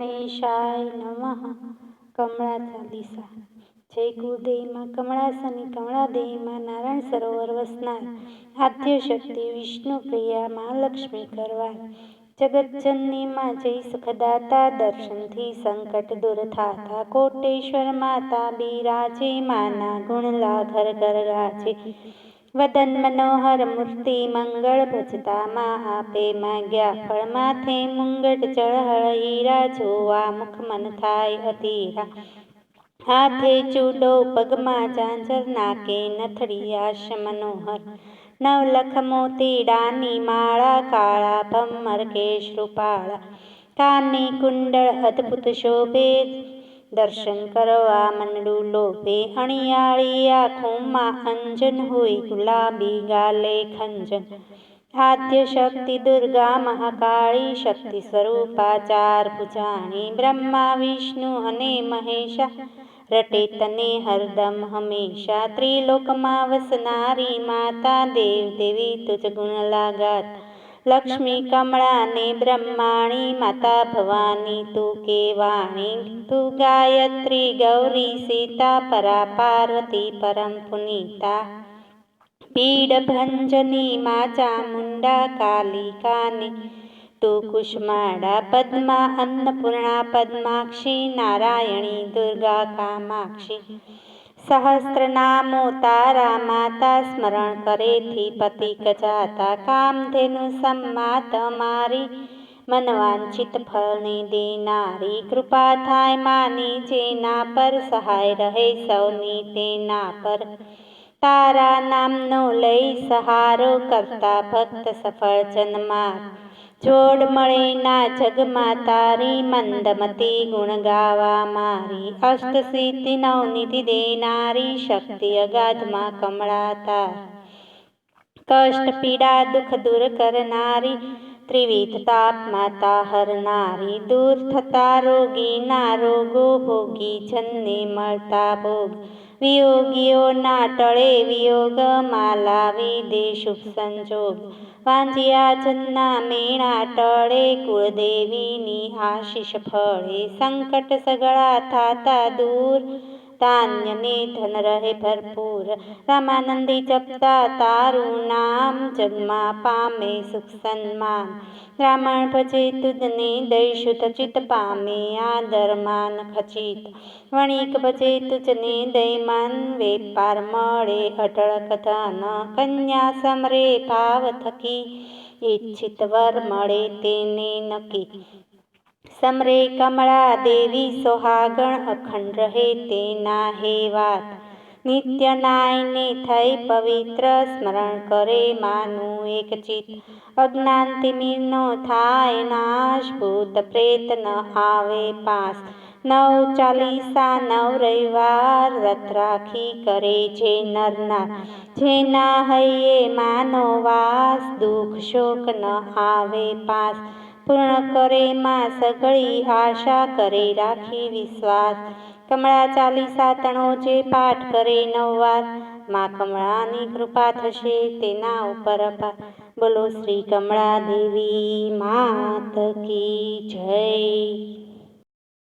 ગણેશાય નમઃ કમળા ચાલીસા. જય કુળદેવીમાં કમળાસની કમળાદેવીમાં નારાયણ સરોવર વસનાર. આદ્યશક્તિ વિષ્ણુ પ્રિયા મહાલક્ષ્મી કરવાર. જગતજનની માં જય સુખદાતા દર્શનથી સંકટ દૂર થાતા. કોટેશ્વર માતા બિરાજે, માના ગુણલા ઘર ઘર વદન મનોહર મૂર્તિ મંગળ ભજતામાં આપે માગ્યા. ફળ માથે મુંગટ ચળહળ હીરા જોવા મુખ મન થાય અધીરા. હાથે ચૂડો પગમાં ઝાંઝર નાકે નથડી આશ મનોહર. નવલખ મોતીડાની માળા કાળા ભમર કેશ રૂપાળા. કાને કુંડળ અદ્ભુત શોભે દર્શન કરવા મંડળું લોભે અણિયાળી આંખોમાં અંજન હોય, ગુલાબી ગાલે ખંજન. આદ્ય શક્તિ દુર્ગા મહાકાળી શક્તિ સ્વરૂપા ચાર ભુજાણી, બ્રહ્મા, વિષ્ણુ અને મહેશા. રટે તને હરદમ હંમેશા, ત્રિલોકમાં વસનારી માતા દેવ દેવી તુજ ગુણ લાગાતા. લક્ષ્મી, કમળા ને બ્રહ્માણી માતા ભવાની તું કેવાણી તું ગાયત્રી, ગૌરી, સીતા, પરા, પાર્વતી, પરમ પુનીતા. પીડ ભંજની, માચા, મુંડા કાલિકાની તું કુષ્માડા પદ્મા, અન્નપૂર્ણા પદ્માક્ષી, નારાયણી, દુર્ગા, કામાક્ષી. સહસ્ત્ર તારા માતા સ્મરણ કરેથી પતિ ગજાતા કામધેનુ સંમાત મારી મનવાંછિત ફળની દેનારી કૃપા થાય માની જેના પર સહાય રહે સૌની તેના પર તારા નામનો લઈ સહારો કરતા ભક્ત સફળ જન્મા જોડ મળે ના જગમાં તારી મંદમતી ગુણ ગાવા મારી અષ્ટસિદ્ધિ નવનિધિ દેનારી શક્તિ અગાધમાં કમળાતા. કષ્ટ, પીડા, દુઃખ દૂર કરનારી ત્રિવિધ તાપ હરનારી દૂર થતા રોગીના રોગો ભોગી જનને મળતા ભોગ વિયોગીઓના ટળે વિયોગ માલાવી દે શુભ સંજોગ વાંજિયા જન્ના મેણા ટળે કુળદેવીની આશીષ ફળે સંકટ સગળા થાતા દૂર ધાન્યને ધન રહે ભરપૂર રામાનંદી જપતા તારું નામ જગમાં પામે સુખ સન્માન બ્રાહ્મણ ભજે તુદને દઈ શુદ્ધ પામે આદર માન ખચિત વણિક ભજે તુજને દયમાન વેપાર મળે અટળ કથન કન્યા સમરે ભાવ થકી ઈચ્છિત વર મળે તેને નક્કી સમરે કમળા દેવી સોહાગણ અખંડ રહે તેના હે વાત. નિત્ય નાયને થઈ પવિત્ર સ્મરણ કરે માનું એક ચિત અજ્ઞાન તિમિરનો થાય નાશ, ભૂત પ્રેત ન આવે પાસ. નવ ચાલીસા નવ રવિવાર વ્રત રાખી કરે જે નરના. જેના હૈયે માનો વાસ, દુઃખ શોક ન આવે પાસ. પૂર્ણ કરે, માં સઘળી આશા કરે, રાખી વિશ્વાસ. કમળા ચાલીસા તણો જે પાઠ કરે નવવારમાં કમળાની કૃપા થશે તેના ઉપર બોલો શ્રી કમળા દેવી માત કી જય.